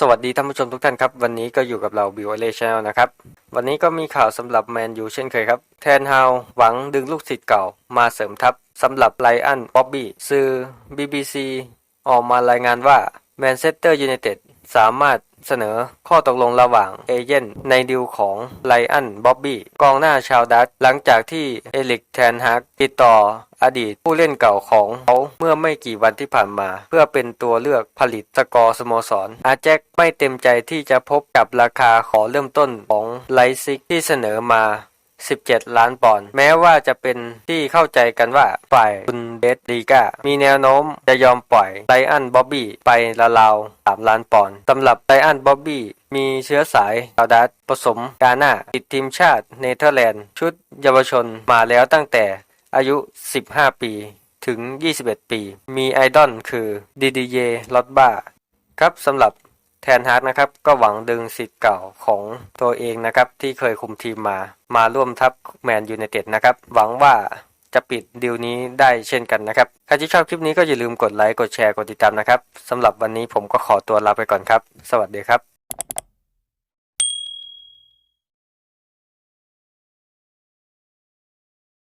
สวัสดีท่านผู้ชมทุกท่านครับ วันนี้ก็อยู่กับเราบิวเอเลชแนลนะครับ วันนี้ก็มีข่าวสำหรับแมนยูเช่นเคยครับ แทนฮาวหวังดึงลูกศิษย์เก่ามาเสริมทัพสำหรับไลออนบ๊อบบี้สื่อ BBC ออกมารายงานว่าแมนเชสเตอร์ยูไนเต็ดสามารถ เสนอข้อตกลงระหว่างเอเย่นในดิวของไลอันบ๊อบบี้กองหน้าชาวดัตหลังจากที่เอลิกแทนฮากติดต่ออดีตผู้เล่นเก่าของเขาเมื่อไม่กี่วันที่ผ่านมา เพื่อเป็นตัวเลือกผลิตสกอร์สโมสร อาแจ็คไม่เต็มใจที่จะพบกับราคาขอเริ่มต้นของไลซิกที่เสนอมา 17 ล้านปอนด์แม้ว่าจะเป็นที่เข้าใจกันว่าฝ่ายบุนเดสลีกามีแนวโน้มจะยอมปล่อยไลอันบ๊อบบี้ไปละราว3ล้านปอนด์สำหรับไลอันบ๊อบบี้มีเชื้อสายชาวดัตผสมกาหน้าติดทีมชาติเนเธอร์แลนด์ ชุดเยาวชนมาแล้วตั้งแต่อายุ 15 ปีถึง 21 ปี มีไอดอลคือดีดีเยลอตบ้า ครับสำหรับ แทนฮาร์ดนะครับก็หวังดึงสิทธิ์เก่าของตัวเองนะครับที่เคยคุมทีมมา มาร่วมทัพแมนยูไนเต็ดนะครับหวังว่าจะปิดดีลนี้ได้เช่นกันนะครับใครที่ชอบคลิปนี้ก็อย่าลืมกดไลค์กดแชร์กดติดตามนะครับสำหรับวันนี้ผมก็ขอตัวลาไปก่อนครับ สวัสดีครับ